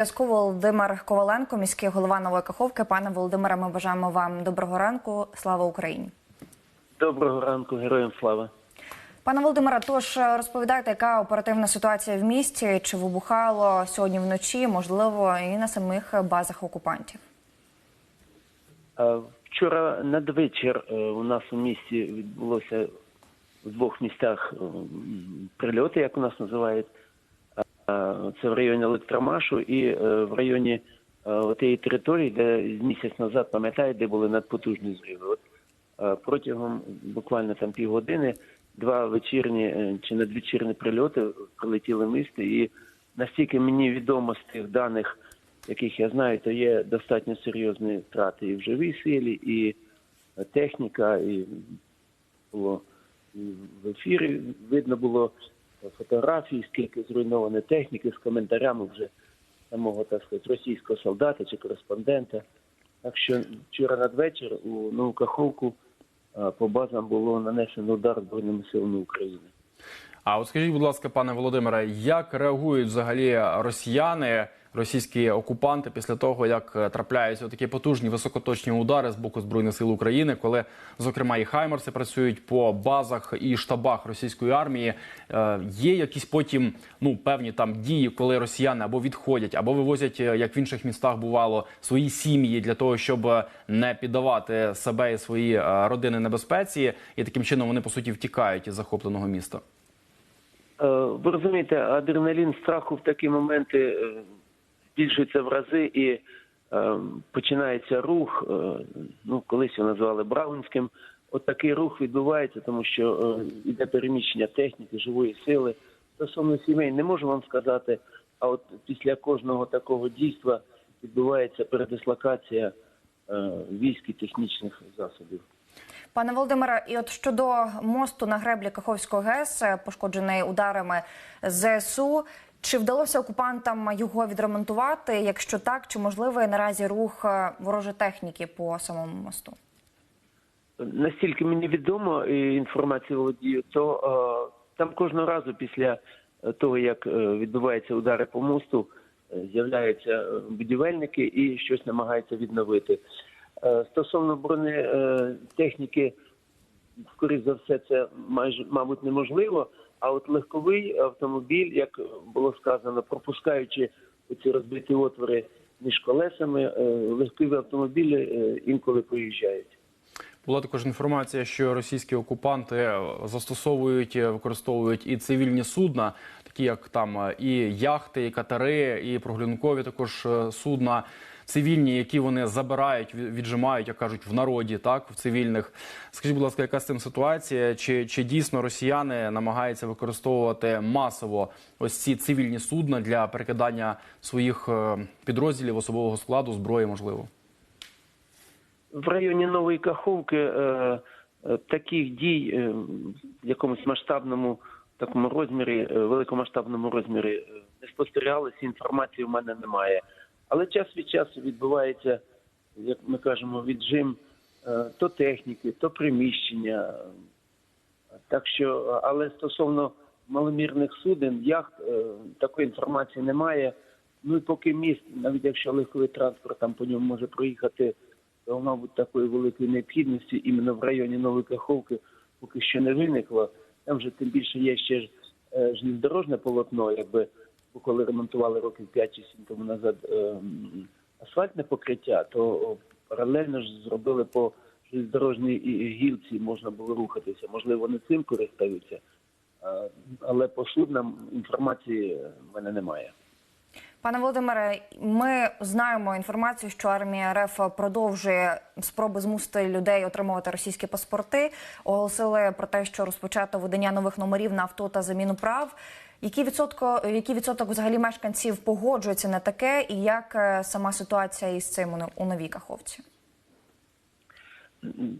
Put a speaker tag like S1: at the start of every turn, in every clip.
S1: Зв'язку Володимир Коваленко, міський голова Нової Каховки. Пане Володимире, ми бажаємо вам доброго ранку. Слава Україні.
S2: Доброго ранку, героям слава.
S1: Пане Володимире, тож розповідайте, яка оперативна ситуація в місті? Чи вибухало сьогодні вночі? Можливо, і на самих базах окупантів?
S2: Е, Вчора надвечір е, у нас у місті відбулося в двох містах е, прильоти, як у нас називають. Е, Це в районі Електромашу і е, в районі е, тієї території, де місяць назад, пам'ятаєте, де були надпотужні зриви. От протягом буквально там півгодини два вечірні чи надвечірні прильоти прилетіли місто, і настільки мені відомо з тих даних, яких я знаю, то є достатньо серйозні втрати і в живій силі, і техніка, і було і в ефірі. Видно було фотографії, скільки зруйновано техніки з коментарями вже самого так сказати, російського солдата чи кореспондента. Так що вчора надвечір у Новокаховку по базам було нанесено удар Збройними силами України.
S3: А от скажіть, будь ласка, пане Володимире, як реагують взагалі росіяни, російські окупанти після того, як е, трапляються такі потужні високоточні удари з боку збройних сил України, коли зокрема і хаймерси працюють по базах і штабах російської армії? Е, Є якісь потім ну певні там дії, коли росіяни або відходять, або вивозять, е, як в інших містах бувало, свої сім'ї для того, щоб не піддавати себе і свої родини небезпеці, і таким чином вони по суті втікають із захопленого міста.
S2: Е, Ви розумієте, адреналін страху в такі моменти е, збільшується в рази і е, починається рух. Ну, колись його назвали Браунським. От такий рух відбувається, тому що йде переміщення техніки, живої сили. Стосовно сімей, не можу вам сказати, а от після кожного такого дійства відбувається передислокація військ і технічних засобів.
S1: Пане Володимире, і от щодо мосту на греблі Каховського ГЕС, е, пошкоджений ударами ЗСУ, чи вдалося окупантам його відремонтувати? Якщо так, чи можливий наразі рух е, ворожої техніки по самому мосту?
S2: Настільки мені відомо і інформацію володію, то е, там кожного разу після е, того, як відбуваються удари по мосту, з'являються будівельники і щось намагаються відновити. Е, стосовно бронетехніки, скоріш за все, це майже мабуть неможливо. А от легковий автомобіль, як було сказано, пропускаючи ці розбиті отвори між колесами, е, легкові автомобілі е, інколи проїжджають.
S3: Була також інформація, що російські окупанти застосовують, використовують і цивільні судна, такі як там і яхти, і катери, і проглянкові також судна. Цивільні, які вони забирають, віджимають, як кажуть, в народі, так в цивільних. Скажіть, будь ласка, яка з цим ситуація? Чи, чи дійсно росіяни намагаються використовувати масово ось ці цивільні судна для перекидання своїх е, підрозділів особового складу, зброї, можливо?
S2: В районі Нової Каховки е, е, таких дій е, в якомусь масштабному такому розмірі, е, великомасштабному розмірі е, не спостерігалося, інформації в мене немає. Але час від часу відбувається, як ми кажемо, віджим е, то техніки, то приміщення. Так що, але стосовно маломірних суден, яхт, е, такої інформації немає. Ну і поки міст, навіть якщо легковий транспорт там по ньому може проїхати, то, мабуть, такої великої необхідності іменно в районі Нової Каховки поки що не виникло. Там же тим більше є ще ж е, железнодорожне полотно, якби коли ремонтували років 5 чи 7 тому назад е, асфальтне покриття, то паралельно ж зробили по дорожній гілці, можна було рухатися. Можливо, вони цим користуються, але по суднам інформації в мене немає.
S1: Пане Володимире, ми знаємо інформацію, що армія РФ продовжує спроби змусити людей отримувати російські паспорти. Оголосили про те, що розпочато видання нових номерів на авто та заміну прав. Який відсотко, який відсоток взагалі мешканців погоджується на таке, і як е, сама ситуація із цим у новій каховці?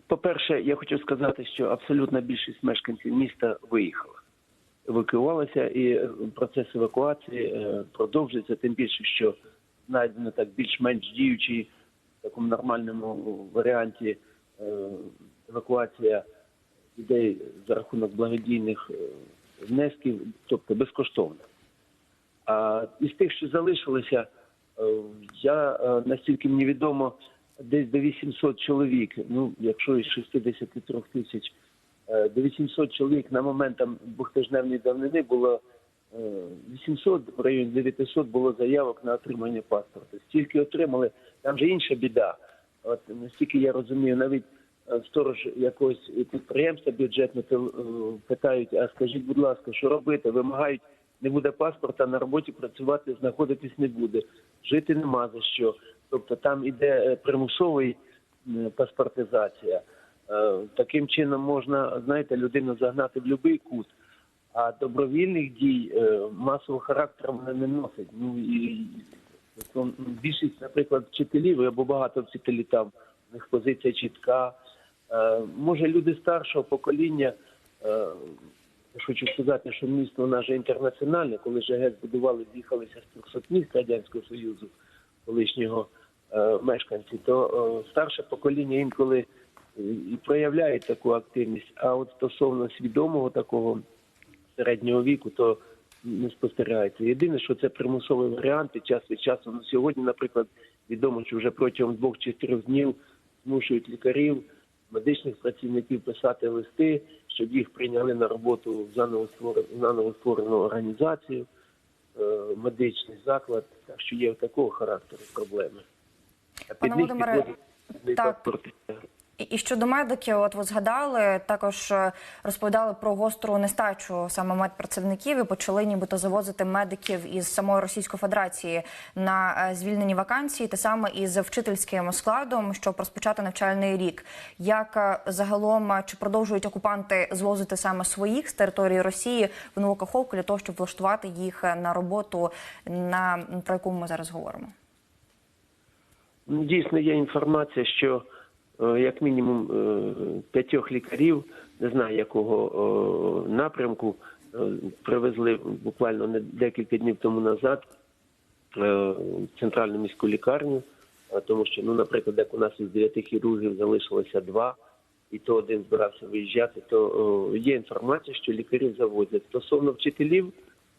S2: По-перше, я хочу сказати, що абсолютна більшість мешканців міста виїхала, евакуювалася, і е, процес евакуації е, продовжується, тим більше, що знайдено так більш-менш діючий в такому нормальному варіанті е, евакуація людей за рахунок благодійних внесків, тобто безкоштовно. А із тих, що залишилися, Я настільки мені відомо, десь до 800 чоловік. Ну, якщо із 63 тисяч, до 800 чоловік на момент там двохтижневної давнини було е, 800, в районі 900 було заявок на отримання паспорта. Стільки отримали, там же інша біда. От наскільки я розумію, навіть е, сторож якогось підприємства бюджетне е, питають: а скажіть, будь ласка, що робити? Вимагають, не буде паспорта, на роботі працювати, знаходитись не буде, жити нема за що. Тобто там іде е, примусовий паспортизація. Е, Таким чином можна, знаєте, людину загнати в будь-який кут. А добровільних дій е, масового характеру вони не носять. Ну і більшість, наприклад, вчителів або багато вчителів там в них позиція чітка. Е, може, люди старшого покоління. Я хочу сказати, що місто же інтернаціональне, коли ЖГС будували, з'їхалися з 300 міст Радянського Союзу, колишнього мешканці, то старше покоління інколи і проявляє таку активність. А от стосовно свідомого такого середнього віку, то не спостерігається. Єдине, що це примусовий варіант і час від часу. Ну, сьогодні, наприклад, відомо, що вже протягом двох чи трьох днів змушують лікарів, медичних працівників писати листи, щоб їх прийняли на роботу в заново створену, заново створену організацію, е, медичний заклад. Так що є такого характеру проблеми. А під них підводять
S1: так. І- щодо медиків, от ви згадали, також е, розповідали про гостру нестачу саме медпрацівників і почали нібито завозити медиків із самої Російської Федерації на е, звільнені вакансії, те саме із вчительським складом, щоб розпочати навчальний рік. Як е, загалом чи продовжують окупанти звозити саме своїх з території Росії в нову для того, щоб влаштувати їх на роботу, на про яку ми зараз говоримо?
S2: Ну, Дійсно, є інформація, що як мінімум е, п'ятьох лікарів, не знаю якого е, напрямку, е, привезли буквально декілька днів тому назад е, в центральну міську лікарню, е, тому що, ну, наприклад, як у нас із дев'яти хірургів залишилося два, і то один збирався виїжджати, то е, є інформація, що лікарів завозять. Стосовно вчителів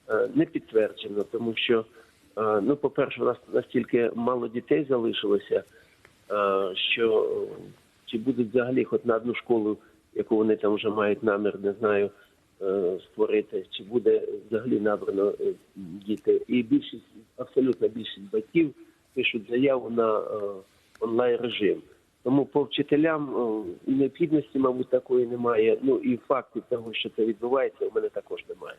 S2: е, не підтверджено, тому що, е, ну, по-перше, у нас настільки мало дітей залишилося, е, що е, чи будуть взагалі хоч на одну школу, яку вони там вже мають намір, не знаю, е, створити, чи буде взагалі набрано е, діти. І більшість, абсолютна більшість батьків пишуть заяву на онлайн режим. Тому по вчителям і необхідності, мабуть, такої немає. Ну і фактів того, що це відбувається, у мене також немає.